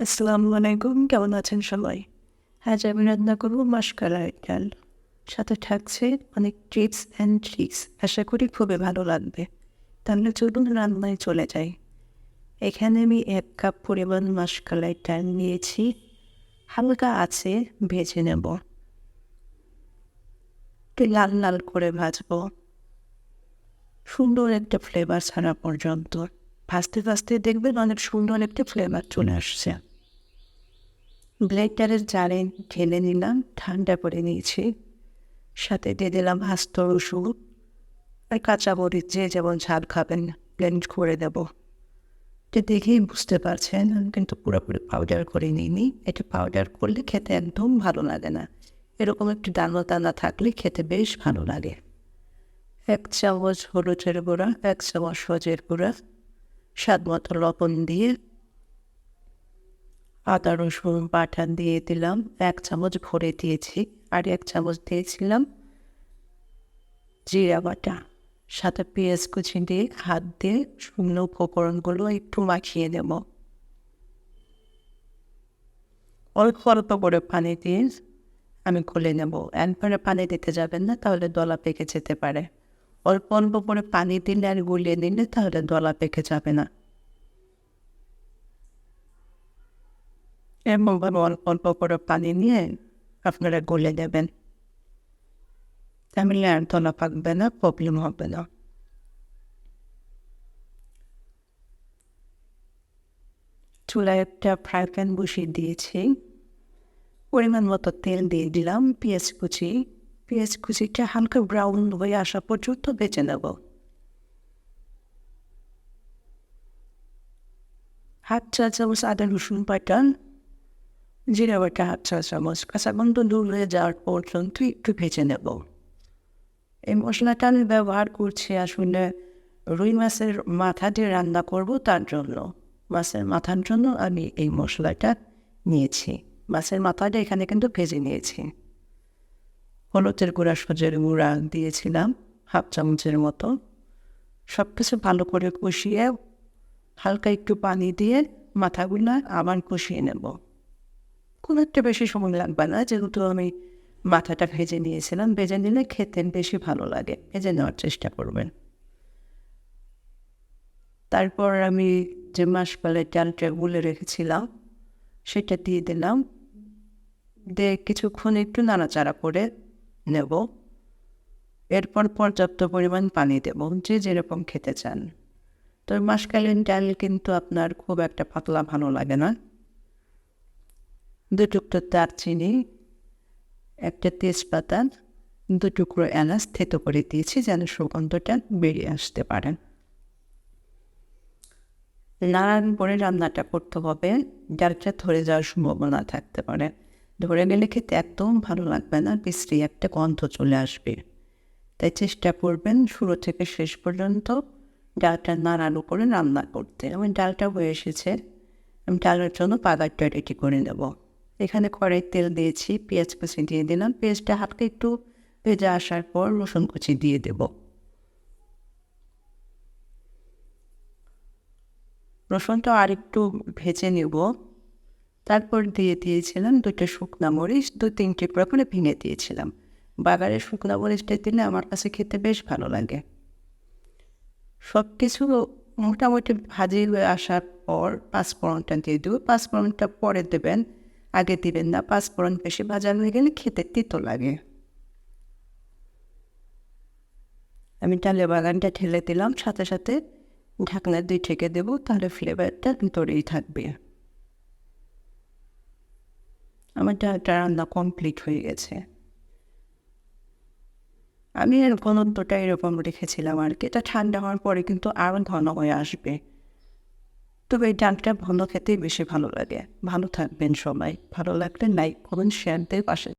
আসসালামু আলাইকুম কেমন আছেন সবাই? আজ আমি রান্না করব মাসকালাই ডাল। সাথে থাকছে অনেক টিপস অ্যান্ড ট্রিক্স আশা করি খুবই ভালো লাগবে। তাহলে চলুন রান্নায় চলে যাই। এখানে আমি এক কাপ পরিমাণ মাসকালাই ডাল নিয়েছি। হালকা আছে, ভেজে নেব। একটু লাল লাল করে ভাজবো। সুন্দর একটা ফ্লেভার ছাড়া পর্যন্ত। ভাজতে ভাজতে দেখবেন অনেক সুন্দর একটা ফ্লেভার চলে আসছে। ব্লেন্ডারের জারে ঢেলে নিলাম, ঠান্ডা করে নিয়েছি। সাথে দিয়ে দিলাম হাস্ত রসুন। আর কাঁচা মরিচ যে যেমন ঝাল খাবেন ব্লেন্ড করে দেব এটা দেখেই বুঝতে পারছেন, আমি কিন্তু পুরোপুরি পাউডার করে নিইনি। এটা পাউডার করলে খেতে একদম ভালো লাগে না। এরকম একটু দানা দানা থাকলে খেতে বেশ ভালো লাগে। এক চামচ হলুদের গুঁড়া, এক চামচ সজের গুঁড়া, স্বাদ মতো লবণ দিয়ে আদা, রসুন বাটা দিয়ে দিলাম। এক চামচ ভরে দিয়েছি আর এক চামচ দিয়েছিলাম জিরা বাটা। সাথে পেঁয়াজ কুচি দিয়ে, হাত দিয়ে শুকনো উপকরণগুলো একটু মাখিয়ে নেব। অল্প অল্প করে পানি দিয়ে আমি খুলে নেব। একবারে পানি দিতে যাবেন না, তাহলে দলা পেকে যেতে পারে। অল্প অল্প করে পানি দিলে আর গুলিয়ে দিলে তাহলে দলা পেকে যাবে না। এমনভাবে অল্প করে পানি নিয়ে আপনারা গলে দেবেন। তাহলে আর দলা পাকবে না, প্রবলেম হবে না। চুলায় একটা ফ্রাই প্যান বসিয়ে দিয়েছি। পরিমাণ মতো তেল দিয়ে দিলাম, পেঁয়াজ কুচি। পেঁয়াজ কুচিটা হালকা ব্রাউন হয়ে আসা পর্যন্ত বেঁচে নেব। হাফ চা চামচ আদা রসুন বাটা জিরা বাটা হাফ চা চামচ কাঁচা গন্ধ দূর হয়ে যাওয়ার পর্যন্ত একটু ভেজে নেব। এই মশলাটা আমি ব্যবহার করছি আসলে রুই মাছের মাথা দিয়ে রান্না করব তার জন্য। মাছের মাথার জন্য আমি এই মশলাটা নিয়েছি। মাছের মাথাটা এখানে কিন্তু ভেজে নিয়েছি। হলুদের গুঁড়া সজের গুঁড়া দিয়েছিলাম, হাফ চামচের মতো। সব কিছু ভালো করে কষিয়ে হালকা একটু পানি দিয়ে মাথাগুলো আবার কষিয়ে নেব। খুব একটা বেশি সময় লাগবে না। যেহেতু আমি মাথাটা ভেজে নিয়েছিলাম, ভেজে নিলে খেতে বেশি ভালো লাগে। ভেজে নেওয়ার চেষ্টা করবেন। তারপর আমি যে মাস মাসকালের ডালটা গুলে রেখেছিলাম, সেটা দিয়ে দিলাম। দিয়ে কিছুক্ষণ একটু নাড়াচাড়া করে নেব। এরপর পর্যাপ্ত পরিমাণ পানি দেব, যে যেরকম খেতে চান। তো মাসকালীন ডাল কিন্তু আপনার খুব একটা পাতলা ভালো লাগে না। দু টুকরো দারচিনি, একটা তেজপাতা, দু টুকরো এলাচ থেতো করে দিয়েছি যেন সুগন্ধটা বেরিয়ে আসতে পারেন নানান করে রান্নাটা করতে হবে ডালটা ধরে যাওয়ার সম্ভাবনা থাকতে পারে। ধরে গেলে খেতে একদম ভালো লাগবে না, বিশ্রী একটা গন্ধ চলে আসবে। তাই চেষ্টা করবেন শুরু থেকে শেষ পর্যন্ত ডালটা নাড়ানো উপরে রান্না করতে। আমি ডালটা হয়ে এসেছে, আমি ডালের জন্য পাগারটা রেডি করে নেব। এখানে কড়াই তেল দিয়েছি, পেঁয়াজ কুচি দিয়ে দিলাম। পেঁয়াজটা হালকা একটু ভেজে আসার পর রসুন কুচি দিয়ে দেব। রসুনটা আর একটু ভেজে নেব। তারপর দিয়ে দিয়েছিলাম দুটো শুকনো মরিচ, দু তিনটে করে ভেঙে দিয়েছিলাম। বাগারের শুকনো মরিচটা দিলে আমার কাছে খেতে বেশ ভালো লাগে। সব কিছু মোটামুটি ভাজি হয়ে আসার পর পাঁচফোড়নটা দিয়ে দেবো। পাঁচফোড়নটা পরে দেবেন। আগে দিবেন না পাঁচফোড়ন বেশি ভাজা হয়ে গেলে খেতে তিতো লাগে। আমি ডালে বাগানটা ঠেলে দিলাম, সাথে সাথে ঢাকনা দুই ঠেকে দেবো, তাহলে ফ্লেভারটা ভিতরেই থাকবে। আমার ডালটা রান্না কমপ্লিট হয়ে গেছে। আমি এর ঘনত্বটা এরকম রেখেছিলাম আর কি, এটা ঠান্ডা হওয়ার পরে কিন্তু আরও ঘন হয়ে আসবে। তবে এই ডালটা ভালো খেতেই বেশি ভালো লাগে। ভালো থাকবেন সবাই। ভালো লাগলে লাইক করুন শেয়ার পাশে